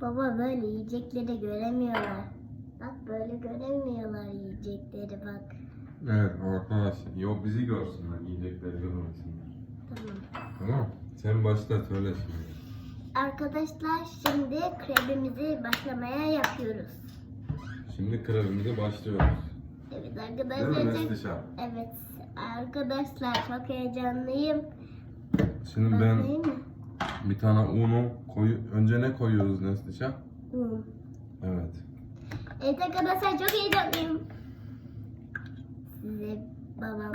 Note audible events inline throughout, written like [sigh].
Baba böyle yiyecekleri göremiyorlar. Bak böyle göremiyorlar yiyecekleri bak. Evet arkadaşlar. Yok bizi görsünler. Yiyecekleri görmesinler. Tamam. Tamam. Sen başla söyle şimdi. Arkadaşlar şimdi krebimizi başlamaya yapıyoruz. Şimdi krevimize başlıyoruz. Evet Değil arkadaşlar. mi çok- Neslişah? Evet arkadaşlar çok heyecanlıyım. Şimdi ben Bakayım mı? Bir tane unu koyu... Önce ne koyuyoruz Neslişah? Hı. Evet. Evet arkadaşlar çok heyecanlıyım. Size babam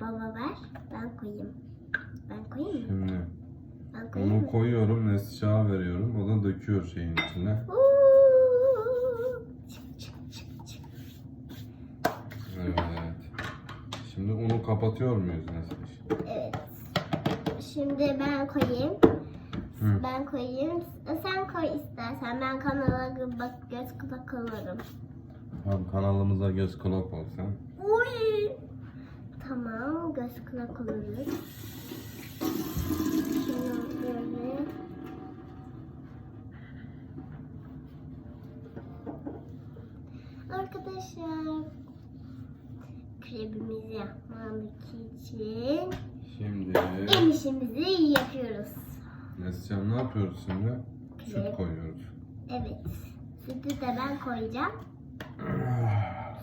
baba ver ben koyayım. Ben koyayım mı? Şimdi Ben koyayım unu mı? koyuyorum Neslişah'a veriyorum. O da döküyor şeyin içine. Evet. Şimdi unu kapatıyor muyuz Neslişah? Evet. Şimdi ben koyayım. Hı. Ben koyayım. Sen koy istersen. Ben kanala bak göz kulak olurum. Tamam kanalımıza göz kulak ol sen. Uy. Tamam göz kulak oluruz. Şunu böyle. Arkadaşlar krebimizi yapmak için Şimdi el işimizi yapıyoruz. Neslihan ne yapıyoruz şimdi? Süt koyuyoruz. Evet. Sütü de ben koyacağım.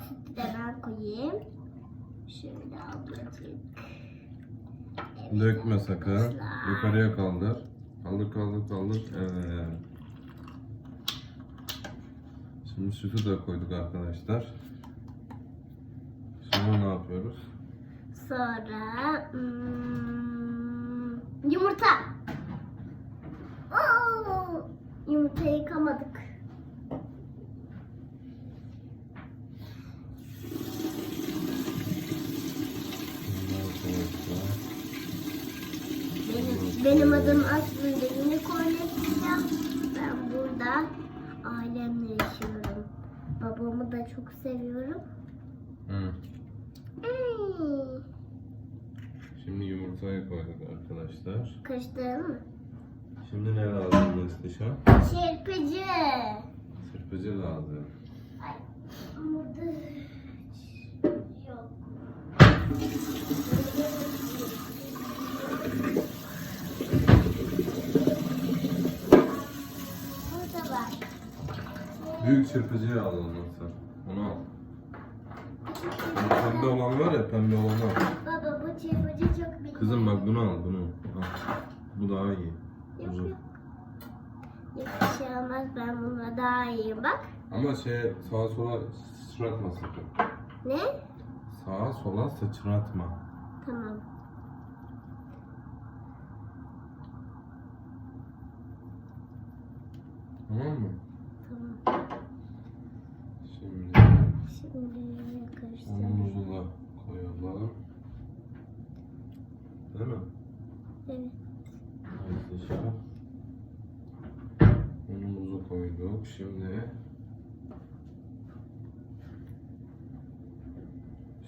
Sütü de ben koyayım. Şöyle ablacık. Dökme sakın. Yukarıya kaldır. Kaldır kaldır kaldır. Evet. Şimdi sütü de koyduk arkadaşlar. Şimdi ne yapıyoruz? Sonra hmm, yumurta. Oo, yumurtayı yıkamadık. Benim, benim adım aslında Unicorn. Ben burada ailemle yaşıyorum. Babamı da çok seviyorum. Hı. Hmm, Şimdi yumurtayı koyduk arkadaşlar. Karıştıralım mı? Şimdi ne lazım Neslişah? Çırpıcı. Sırpıcı lazım. Ay, burada yok. Burada var. Büyük çırpıcıyı al olmazsa. Onu al. Pembe olan var ya pembe olanı al. Baba bu çırpıcı çok büyük. Kızım bak bunu al bunu. Al. Bu daha iyi. Yok Uzun. yok. Yok bir şey olmaz ben bununla daha iyiyim bak. Ama şey sağa sola sıçratma sakın. Ne? Sağa sola sıçratma. Tamam. Tamam mı? Tamam. Şimdi Şimdi karıştıralım. unumuzu da koyalım. Değil mi? Evet. Arkadaşlar. Koyduk. Şimdi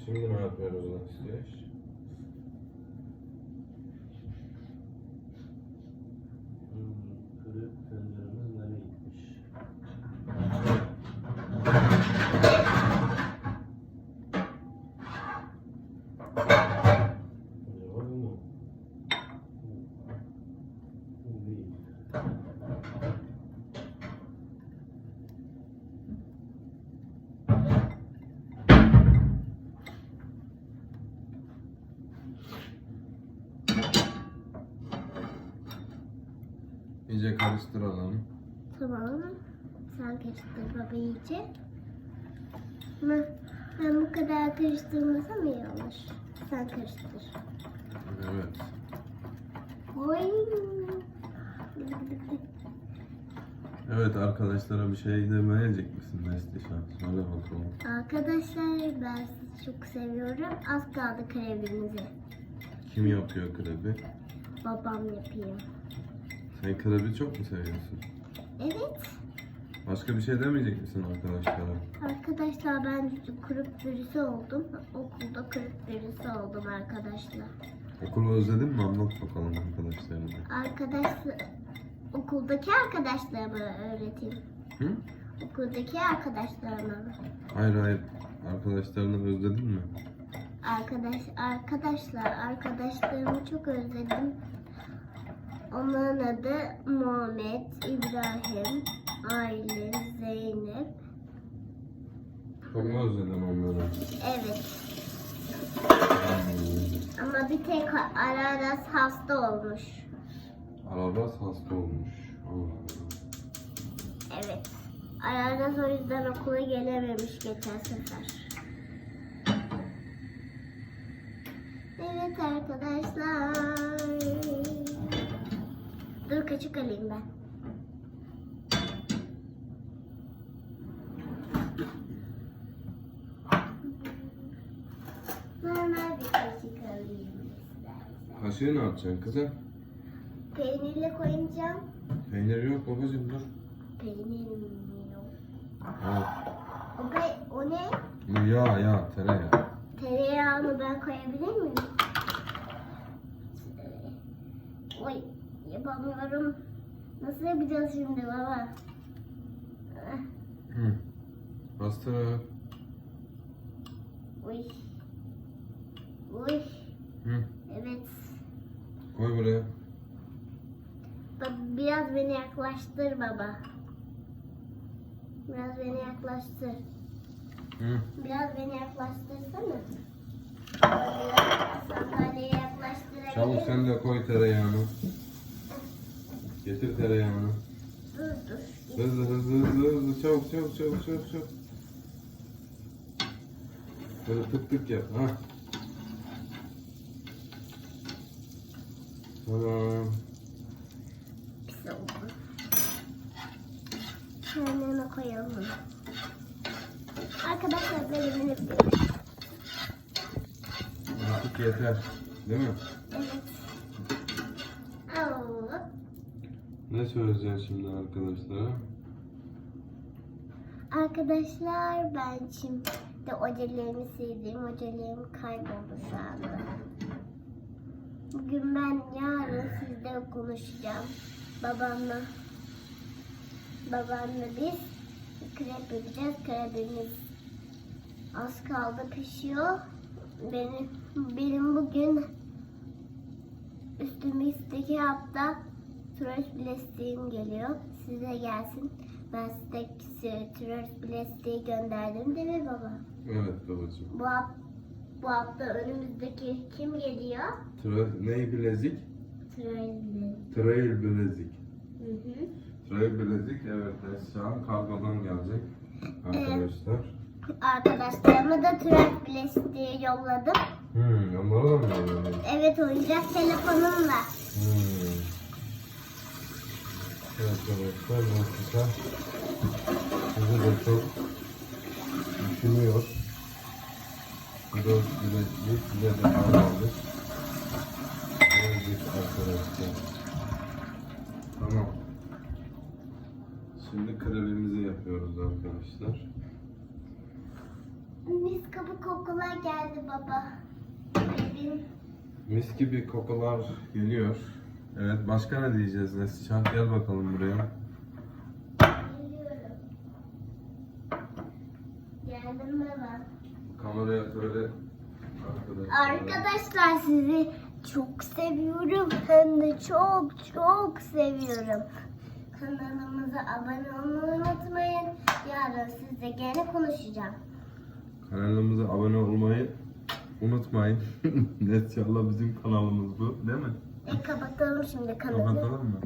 Şimdi ne yapıyoruz Nastiş? Kırık tenceremiz nereye gitmiş? İyice karıştıralım. Tamam. Sen karıştır baba iyice. Ama ben bu kadar karıştırmasam iyi olur. Sen karıştır. Evet. Oy. Evet arkadaşlara bir şey demeyecek misin Neslişan? Söyle bakalım. Arkadaşlar ben sizi çok seviyorum. Az kaldı krebimize. Kim yapıyor krebi? Babam yapıyor. Sen krebi çok mu seviyorsun? Evet. Başka bir şey demeyecek misin arkadaşlara? Arkadaşlar ben kırık birisi oldum. Okulda kırık birisi oldum arkadaşlar. Okulu özledin mi? Anlat bakalım arkadaşlarına. Arkadaşlar Okuldaki arkadaşlarıma öğreteyim. Hı? Okuldaki arkadaşlarıma? Hayır hayır. Arkadaşlarını özledin mi? Arkadaş, arkadaşlar, arkadaşlarımı çok özledim. Onların adı Muhammed, İbrahim, Aylin, Zeynep. Çok mu özledin onları? Evet. Ama bir tek Araras hasta olmuş. Arabas hasta olmuş. Allah. Evet. Araras o yüzden okula gelememiş geçen sefer. Evet arkadaşlar. Dur kaçık alayım ben. Normal bir kaşık alayım istersen. Kaşığı ne yapacaksın kızım? Peynirle koyacağım. Peynir yok babacığım dur. Peynirim yok. Ha. O, pe o ne? Ya ya tereyağı. Tereyağını ben koyabilir miyim? Oy yapamıyorum. Nasıl yapacağız şimdi baba? Hı. Bastırarak. Uy. Uy. Hı. Evet. Koy buraya. Ba- Biraz beni yaklaştır baba. Biraz beni yaklaştır. Hı. Biraz beni yaklaştırsana. Biraz sandalyeye yaklaştırabilir Çabuk sen de koy tereyağını. Getir tereyağını. Hızlı hızlı hızlı hızlı çabuk çabuk çabuk çabuk çabuk. Böyle tık tık yap ha. Tamam. Kendine koyalım. Arkadaşlar böyle bir Artık yeter. Değil mi? Ne söyleyeceksin şimdi arkadaşlara? Arkadaşlar ben şimdi ojelerimi sildim. Ojelerim kayboldu şu anda. Bugün ben yarın sizle konuşacağım. Babamla. Babamla biz krep yapacağız. Krepimiz az kaldı pişiyor. Benim, benim bugün üstümüzdeki hafta tıraş bilestiğim geliyor. Size gelsin. Ben size tıraş bilestiği gönderdim değil mi baba? Evet babacığım. Bu, bu hafta önümüzdeki kim geliyor? Tra ne bilezik? Tıraş Trail bilezik. Hı hı. Trail bilezik evet Esra kargodan gelecek. Arkadaşlar. Arkadaşlarıma da tıraş bilestiği yolladım. Hmm, onlara da mı yolladın? Evet oyuncak telefonumla. Hmm. Evet arkadaşlar Mustafa sizi de çok düşünüyor. Biraz bilezik bize de almadık. Bilezik arkadaşlar. Tamam. Şimdi krevimizi yapıyoruz arkadaşlar. Mis kapı kokular geldi baba. Mis gibi kokular geliyor. Evet başka ne diyeceğiz Neslihan? Gel bakalım buraya. Geldim baba. Kameraya söyle. Arkadaşlar. Arkadaşlar sizi çok seviyorum. Hem de çok çok seviyorum. Kanalımıza abone olmayı unutmayın. Yarın sizle gene konuşacağım. Kanalımıza abone olmayı unutmayın. [laughs] Neslihan'la bizim kanalımız bu değil mi? E kapatalım şimdi kanalı. Kapatalım mı?